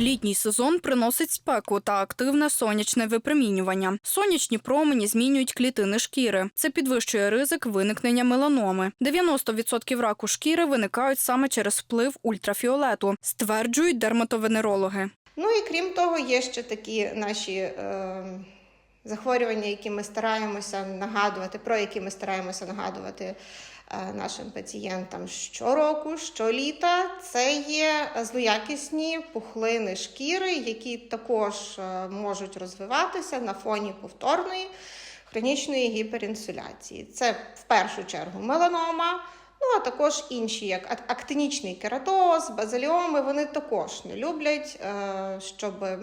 Літній сезон приносить спеку та активне сонячне випромінювання. Сонячні промені змінюють клітини шкіри. Це підвищує ризик виникнення меланоми. 90% раку шкіри виникають саме через вплив ультрафіолету, стверджують дерматовенерологи. Ну і крім того, є ще такі наші е, захворювання, які ми стараємося нагадувати, про які ми стараємося нагадувати е, нашим пацієнтам щороку, щоліта. Це є злоякісні пухлини шкіри, які також е, можуть розвиватися на фоні повторної хронічної гіперінсуляції. Це в першу чергу меланома. Ну, а також інші, як актинічний кератоз, базиліоми, вони також не люблять, е, щоб е,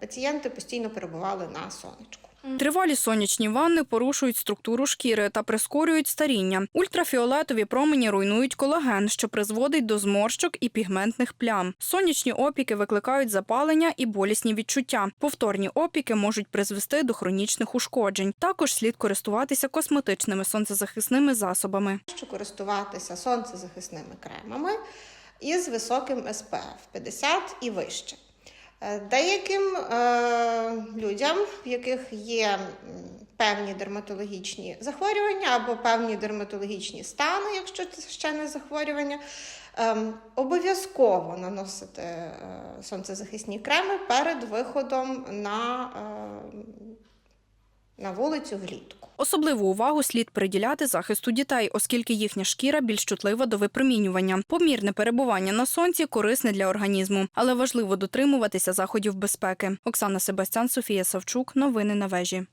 пацієнти постійно перебували на сонечку. Тривалі сонячні ванни порушують структуру шкіри та прискорюють старіння. Ультрафіолетові промені руйнують колаген, що призводить до зморщок і пігментних плям. Сонячні опіки викликають запалення і болісні відчуття. Повторні опіки можуть призвести до хронічних ушкоджень. Також слід користуватися косметичними сонцезахисними засобами. Що користуватися сонцезахисними кремами із високим СПФ 50 і вище. Е, Деяким е, людям, в яких є певні дерматологічні захворювання або певні дерматологічні стани, якщо це ще не захворювання, ем, обов'язково наносити е, сонцезахисні креми перед виходом на, е, на вулицю влітку. Особливу увагу слід приділяти захисту дітей, оскільки їхня шкіра більш чутлива до випромінювання. Помірне перебування на сонці корисне для організму, але важливо дотримуватися заходів безпеки. Оксана Себастян, Софія Савчук. Новини на вежі.